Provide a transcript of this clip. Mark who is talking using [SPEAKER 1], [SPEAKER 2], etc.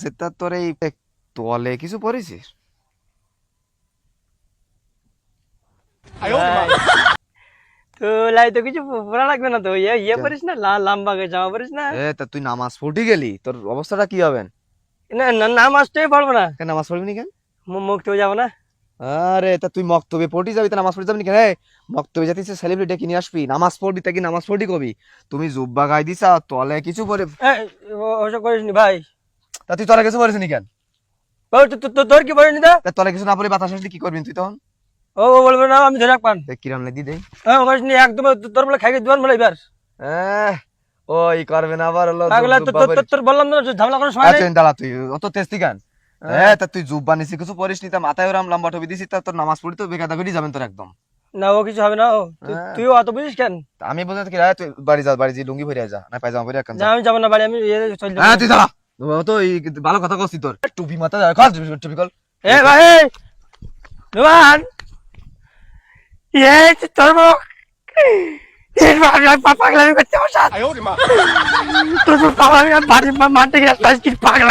[SPEAKER 1] সেটা তোর এই তোয়ালে কিছু পরেছিস
[SPEAKER 2] তো লাই তো কিছু পড়া লাগবে না তো? ইয়ে ইয়ে পরিস না? লম্বা করে জামা পরিস না?
[SPEAKER 1] এ তা তুই নামাজ পড়ি গেলি? তোর অবস্থাটা কি হবে?
[SPEAKER 2] না না নাম আসতেই পারব না।
[SPEAKER 1] কেন নামাজ পড়বি নি কেন?
[SPEAKER 2] মুখ তো যাব না।
[SPEAKER 1] আরে তা তুই মক্তবে পড়ি যাবি তা নামাজ পড়ি যাবি নি কেন? মক্তবে যাতে সেলিব্রিটি কিনে আসবি। নামাজ পড়বি তা কি নামাজ পড়ি কবি? তুমি জুব্বা গাই দিছা তলে কিছু পরে
[SPEAKER 2] ওসব করিস নি ভাই।
[SPEAKER 1] তা তুই তলে কিছু নি কেন?
[SPEAKER 2] তোর কি পড়িস নি তা?
[SPEAKER 1] তা তলে কিছু না পরে বাতাস আসলে কি করবি তুই তখন?
[SPEAKER 2] ও বলবে না আমি ধরে
[SPEAKER 1] দেখ কিরাম লাগি দেই।
[SPEAKER 2] হ্যাঁ একদম তোর বলে খাইকে দিবান বলে এবার।
[SPEAKER 1] ওই করবে না আবার
[SPEAKER 2] তোর বললাম না ঝামেলা করার সময় নেই?
[SPEAKER 1] দাঁড়া তুই অত তেস্তি কেন হ্যাঁ। তা তুই জুব্বা নিছি কিছু পরিস নি তা মাথায় ওরাম লম্বা টবি দিছি তা তোর নামাজ পড়ি তো বেকাদা করি যাবেন তোর একদম।
[SPEAKER 2] না ও কিছু হবে না ও তুই-
[SPEAKER 1] হ্যাঁ।
[SPEAKER 2] তুইও অত বুঝিস কেন?
[SPEAKER 1] আমি বলতে কি তুই বাড়ি যা বাড়ি যে লুঙ্গি ভরে যা না পায়জামা ভরে একখান
[SPEAKER 2] না আমি যাব না বাড়ি আমি ইয়ে চল
[SPEAKER 1] হ্যাঁ তুই দাঁড়া। ও তো এই ভালো কথা কইছিস তোর। টুপি মাথা কর টুপি কর
[SPEAKER 2] এ ভাই রোমান এই যে তোর মুখ। এই পাগলামি করতে বসা তোর পাগলামি বাড়ি মাঠে পাগলা?